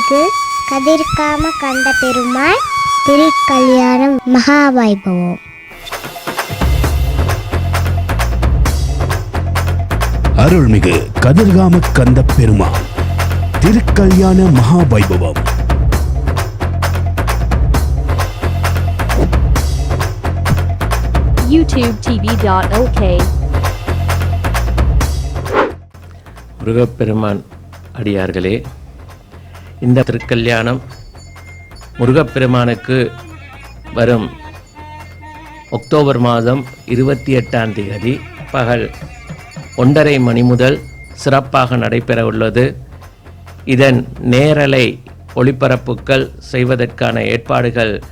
அருள்மிகு கதிர்காம கந்த பெருமாள் திருக்கல்யாணம் மகாவைபவம். அருள்மிகு கதிர்காம கந்த பெருமாள் திருக்கல்யாண மகாவைபவம். Youtube.tv.lk முருகப்பெருமான் அடியார்களே இந்த திருக்கல்யாணம் முருகப்பெருமானுக்கு வரும் அக்டோபர் மாதம் இருபத்தி எட்டாம் தேதி. பகல் ஒன்றரை மணி முதல் சிறப்பாக நடைபெற உள்ளது. இதன் நேரலை ஒளிபரப்புகள் செய்வதற்கான ஏற்பாடுகள்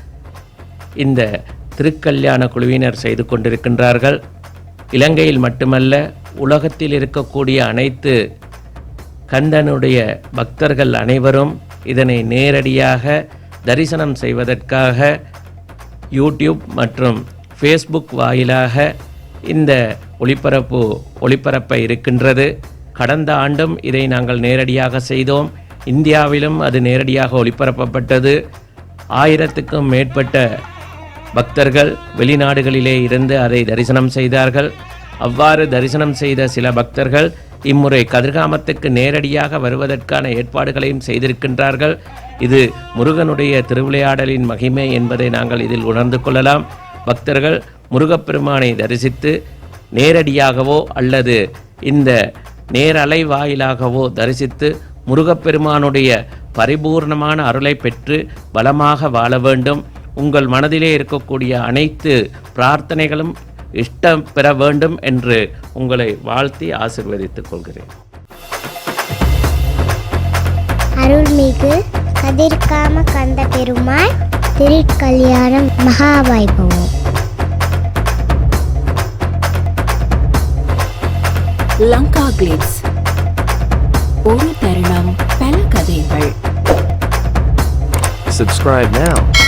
இந்த திருக்கல்யாண குழுவினர் செய்து கொண்டிருக்கின்றார்கள். இலங்கையில் மட்டுமல்ல உலகத்தில் இருக்கக்கூடிய அனைத்து கந்தனுடைய பக்தர்கள் அனைவரும் இதனை நேரடியாக தரிசனம் செய்வதற்காக யூடியூப் மற்றும் ஃபேஸ்புக் வாயிலாக இந்த ஒளிபரப்பு ஒளிபரப்ப இருக்கின்றது. கடந்த ஆண்டும் இதை நாங்கள் நேரடியாக செய்தோம். இந்தியாவிலும் அது நேரடியாக ஒளிபரப்பப்பட்டது. ஆயிரத்துக்கும் மேற்பட்ட பக்தர்கள் வெளிநாடுகளிலே இருந்து அதை தரிசனம் செய்தார்கள். அவ்வாறு தரிசனம் செய்த சில பக்தர்கள் இம்முறை கதிர்காமத்துக்கு நேரடியாக வருவதற்கான ஏற்பாடுகளையும் செய்திருக்கின்றார்கள். இது முருகனுடைய திருவிளையாடலின் மகிமை என்பதை நாங்கள் இதில் உணர்ந்து கொள்ளலாம். பக்தர்கள் முருகப்பெருமானை தரிசித்து நேரடியாகவோ அல்லது இந்த நேரலை வாயிலாகவோ தரிசித்து முருகப்பெருமானுடைய பரிபூர்ணமான அருளை பெற்று பலமாக வாழ வேண்டும். உங்கள் மனதிலே இருக்கக்கூடிய அனைத்து பிரார்த்தனைகளும் இஷ்டம் பெற வேண்டும் என்று உங்களை வாழ்த்தி ஆசிர்வதித்துக் கொள்கிறேன். அருள்மிகு கதிர்காம கந்த பெருமாள் திருக்கல்யாணம் மகாவைபவம் லங்கா கிளிப்ஸ் ஒரு தருணம் பல கதைகள். Subscribe now.